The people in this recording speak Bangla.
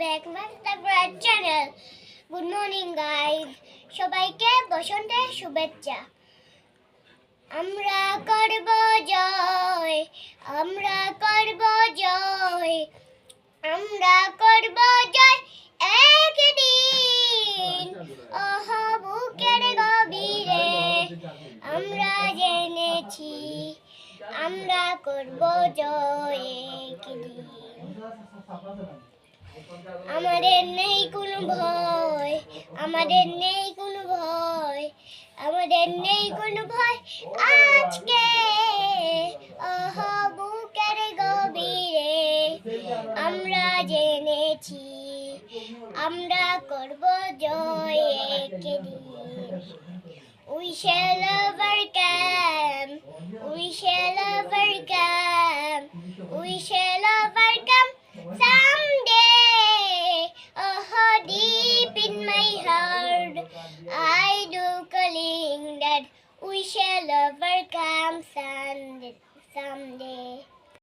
Back my subscribe channel good morning guys সবাইকে বসন্তের শুভেচ্ছা। আমরা করব জয়, আমরা করব জয়, আমরা করব জয় একদিন। ওহ, বুকের গভীরে আমরা জেনেছি, আমরা করব জয় একদিন। আমাদের নেই কোনো ভয়, আমাদের নেই কোনো ভয়, আমাদের নেই কোনো ভয় আজকে ওহ বুকের গভীরে আমরা জেনেছি, আমরা করব জয় একদিন We shall overcome. We shall overcome someday. someday.